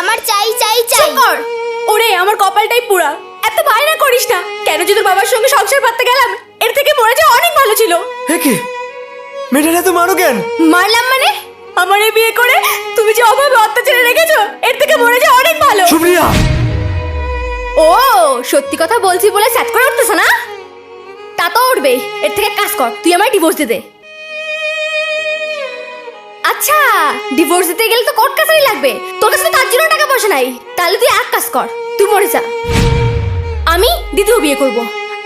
আমার চাই চাই চাই। কর। ওরে আমার কপালটাই পুরা। এত বায়না করিস না। কেন যে তোর বাবার সঙ্গে সংসার পাততে গেলাম এর থেকে মরে যাওয়া অনেক ভালো ছিল। একে মেয়েটারা তো মারো কেন? মারলাম মানে? আমার এই বিয়ে করে তুমি যে অভাবে অত্যাচারে রেখেছো এর থেকে মরে যাওয়া অনেক ভালো। সুপ্রিয়া ও সত্যি কথা বলছি বলে স্যাট করে উঠতেছ না? তা তো উঠবে এর থেকে কাজ কর তুই আমায় ডিভোর্স দে দে। আচ্ছা ডিভোর্স দিতে গেলে তো কোর্ট কাছারি লাগবে। তোর কাছে তার জন্য টাকা পয়সা নাই। তাহলে তুই এক কাজ কর, তুই মরে যা। আমি দ্বিতীয় বিয়ে করব,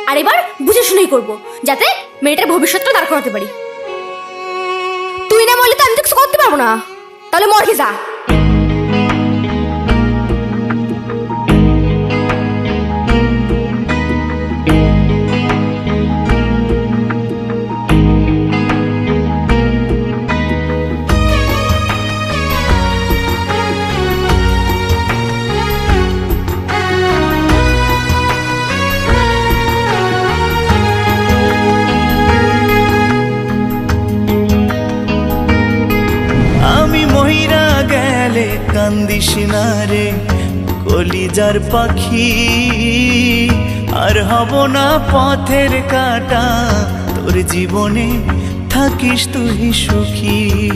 আর এবার বুঝে শুনেই করব, যাতে মেয়েটার ভবিষ্যৎটা দাঁড় করাতে পারি। তুই না বললে তো আমি তো কিছু করতে পারব না। তাহলে মরে যা। না রে কলিজার পাখি। আর হব না পথের কাটা, তোর জীবনে থাকিস তুই সুখী।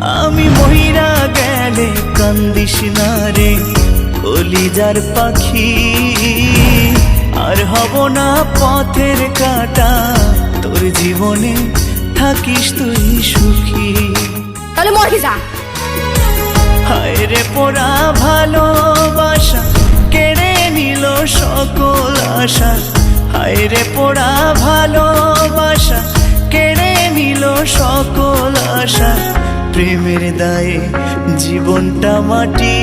আমি মহিরা গেলে কান্দিস না রে, কলিজার পাখি। আর হব না পথের কাটা, তোর জীবনে থাকিস তুই সুখী। তাহলে মরকে যা। হায় রে পোড়া ভালোবাসা, কেড়ে নিল সকল আশা। হায় রে পোড়া ভালোবাসা, কেড়ে নিল সকল আশা। প্রেমের দায়ে জীবনটা মাটি।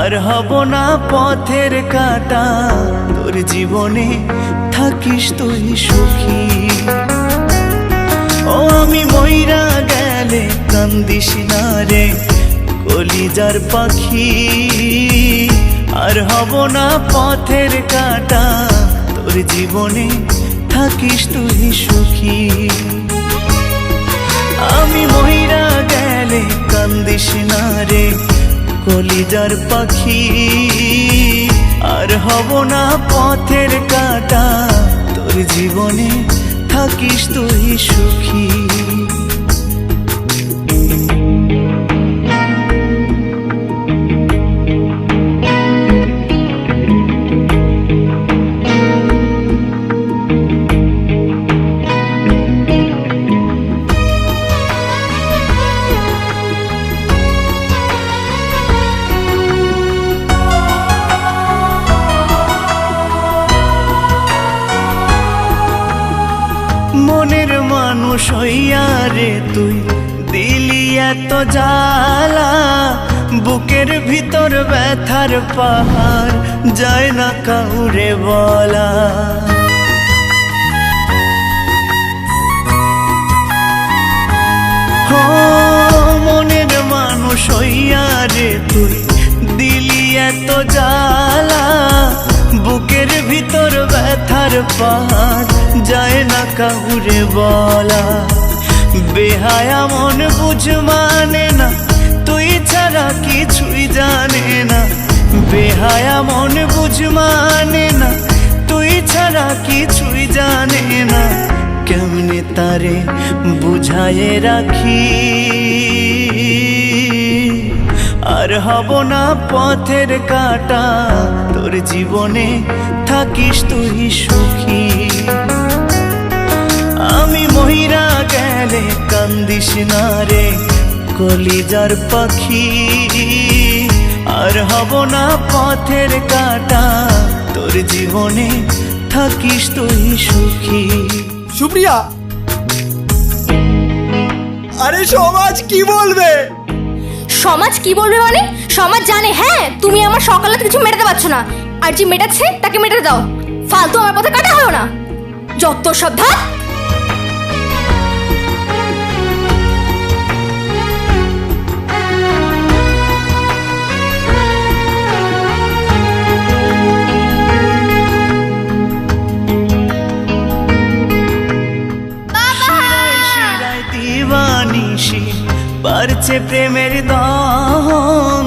আর হব না পথের কাটা, তোর জীবনে থাকিস তুই সুখী। ও আমি ময়রা গেলে কান্দিস না রে, কলিজার পাখি। আর হব না পথের কাটা, তোর জীবনে থাকিস তুই সুখী। আমি মহিরা গেলে কান্দিস না রে, কলিজার পাখি। আর হব না পথের কাটা, তোর জীবনে থাকিস তুই সুখী। মানুষ রে তুই দিলি এত জ্বালা, বুকের ভিতর ব্যথার পাহাড় যায় না কাউরে বলা। মনের মানুষ রে তুই দিলি এত জ্বালা, বুকের ভিতর ব্যথার পাহাড় কাউরে বলা, বেহায়া মন বুঝ মানে না, তুই ছাড়া কিছুই জানে না। বেহায়া মন বুঝ মানে না, তুই ছাড়া কিছুই জানে না। কেমনে তারে বুঝায়ে রাখি? আর হব না পথের কাটা, তোর জীবনে থাকিস তুই সুখী। আমি মহিরা গেলে কান্দিস না রে কলিজার পাখি। আর হব না পথের কাটা তোর জীবনে থাকিস তুই সুখী। সুপ্রিয়া! আরে সমাজ কি বলবে? সমাজ কি বলবে মানে? সমাজ জানে হ্যাঁ তুমি আমার সকালে কিছু মেটাতে পারছ না। আর যে মেটাচ্ছে তাকে মেটাতে দাও। ফালতু আমার পথে কাটা হয় না। যত সব ধাপ বাড়ছে প্রেমের দহন।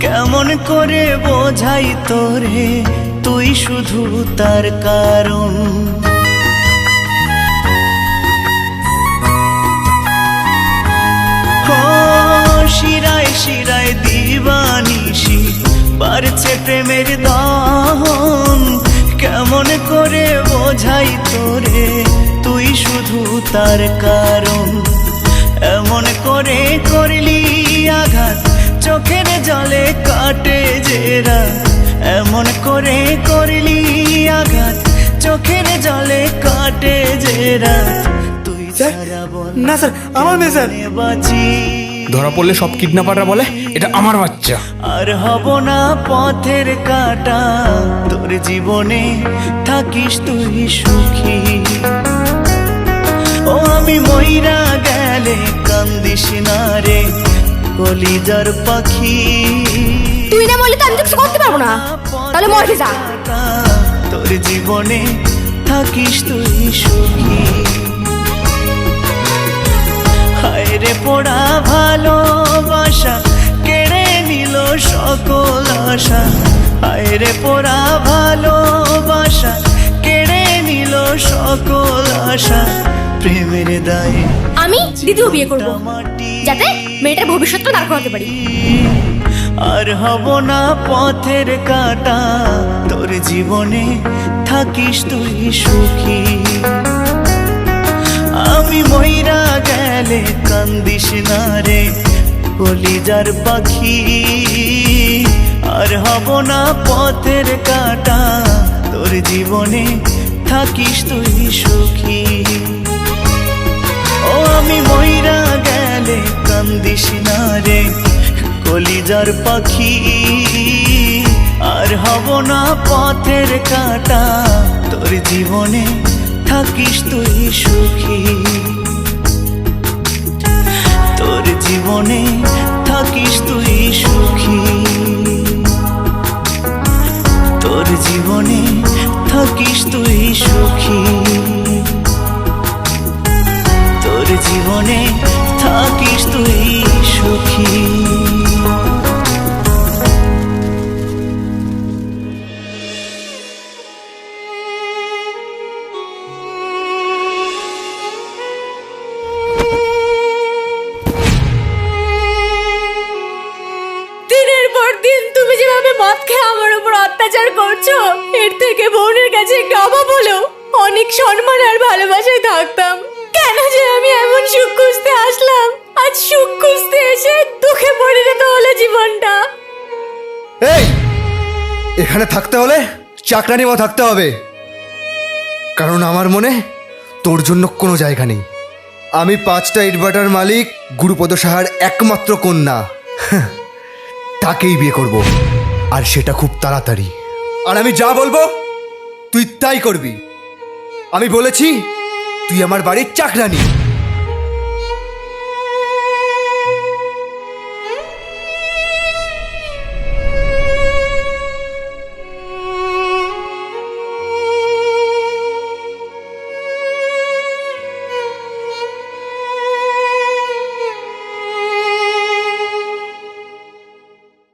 কেমন করে বোঝাই তোরে? তুই শুধু তার কারণ। শিরায় শিরায় দিবানিসি বাড়ছে প্রেমের দহন। কেমন করে বোঝাই তোরে? তুই শুধু তার কারণ। এমন করে করলি আঘাত। চোখের জলে কাটে জেরা এমন করে করলি আঘাত। চোখের জলে কাটে জেরা তুই? ছাড়া বল না স্যার আমার মেয়ে স্যার। বাঁচি? ধরা পড়লে সব কিডন্যাপাররা বলে এটা আমার বাচ্চা। আর হব না পথের কাটা। তোর জীবনে থাকিস তুই সুখী। ও আমি মইরা গেলে কান্দিস না রে কলিজার পাখি। তুই না বললে তো আমি তো কিছু করতে পারব না। তাহলে মরে যা। তোর জীবনে থাকিস তুই সুখী। হায় রে পোড়া ভালোবাসা কেড়ে নিল সকল আশা। হায় রে পোড়া ভালোবাসা সকল আশা প্রেমের দায়ে আমি দ্বিতীয় বিয়ে করব যাতে মেয়েটার ভবিষ্যৎটা দাঁড় করাতে পারি। আর হব না পথের কাটা তোর জীবনে থাকিস তুই সুখী। আমি মইরা গেলে কান্দিস না রে কলিজার পাখি। আর হব না পথের কাটা তোর জীবনে থাকিস তুই সুখী। ও, আমি মইরা গেলে কান্দিস না রে, কলিজার পাখি। আর হব না পথের কাটা, তোর জীবনে থাকিস তুই সুখী। তোর জীবনে থাকিস তুই সুখী। তোর জীবনে থাকিস তুই সুখী। তোর জীবনে থাকিস তুই সুখী। আমার উপর অত্যাচার করছ? এর থেকে বোনের কাছে একটু হলেও অনেক সম্মান আর ভালোবাসায় থাকতাম। কেন যে আমি এমন সুখ খুঁজতে আসলাম? আজ সুখ খুঁজতে এসে দুঃখে পরিণত হলো জীবনটা। এই! এখানে থাকতে হলে চাকরানি মা থাকতে হবে। কারণ আমার মনে তোর জন্য কোনো জায়গা নেই। আমি পাঁচটা ইটভাটার মালিক গুরুপদ সাহার একমাত্র কন্যা। হ্যাঁ, তাকেই বিয়ে করব। আর সেটা খুব তাড়াতাড়ি। আর আমি যা বলব, তুই তাই করবি। আমি বলেছি, তুই আমার বাড়ির চাকরানি।